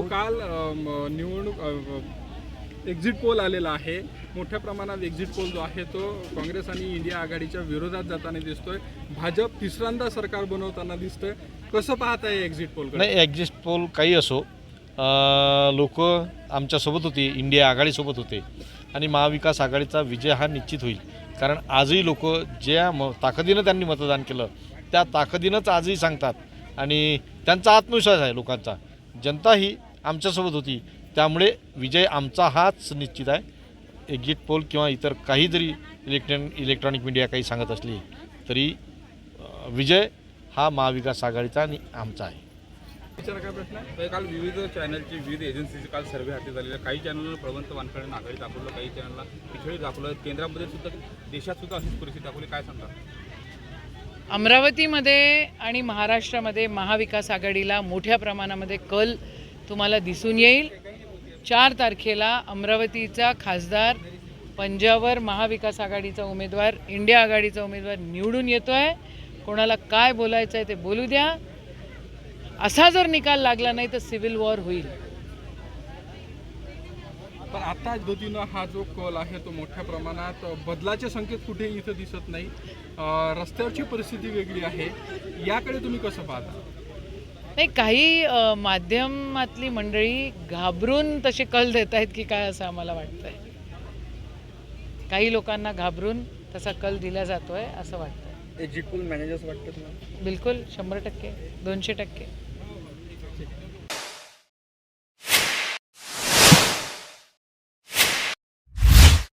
काल निवडणूक exit poll आलेला आहे. मोठ्या प्रमाणात एक्झिट पोल जो आहे तो काँग्रेस आणि इंडिया आघाडीच्या विरोधात जाताना दिसतोय. भाजप तिसऱ्यांदा सरकार बनवताना दिसतंय. कसं पाहत आहे एक्झिट पोल नाही एक्झिट पोल काही असो. लोक आमच्यासोबत होती इंडिया आघाडीसोबत होते. आणि महाविकास आघाडीचा विजय हा निश्चित होईल. कारण आजही लोक ज्या म ताकदीनं त्यांनी मतदान केलं त्या ताकदीनंच आजही सांगतात. आणि त्यांचा आत्मविश्वास आहे लोकांचा. जनता ही आमच्यासोबत होती. त्यामुळे विजय आमचा हाच निश्चित आहे. एक्झिट पोल किंवा इतर काही जरी इलेक्ट्रॉन इलेक्ट्रॉनिक मीडिया काही सांगत असली तरी विजय हा महाविकास आघाडीचा आणि आमचा आहे. विचारा काय प्रश्न आहे? काल विविध चॅनलची विविध एजन्सीचे काल सर्वे हाती झालेले. काही चॅनलला प्रवंत वानखडे आघाडी दाखवलं काही चॅनलला पिछळी दाखवलं. केंद्रामध्ये सुद्धा देशात सुद्धा अशीच परिस्थिती दाखवली. काय सांगता? अमरावतीमध्ये आणि महाराष्ट्रामध्ये महाविकास आघाडीला मोठ्या प्रमाणामध्ये कल तुम्हाला दिसून येईल. चार तारखेला अमरावतीचा खासदार पंजावर महाविकास आघाडीचा उमेदवार इंडिया आघाडीचा उमेदवार निवडून येतो आहे कोणाला काय बोलायचं आहे ते बोलू द्या. असा जर निकाल लागला नाही तर सिव्हिल वॉर होईल. पण आता ज्योतीनं हा जो कल आहे तो मोठ्या प्रमाणात बदलाचे संकेत कुठे इथं दिसत नाही. रस्त्यावरची परिस्थिती वेगळी आहे. याकडे तुम्ही कसं पाहता? नाही काही माध्यमातली मंडळी घाबरून तसे कल देत आहेत की काय असं आम्हाला वाटतंय. काही लोकांना घाबरून तसा कल दिला जातोय असं वाटतंय. मॅनेजर्स वाटतं तुम्हाला बिलकुल शंभर टक्के दोनशे टक्के.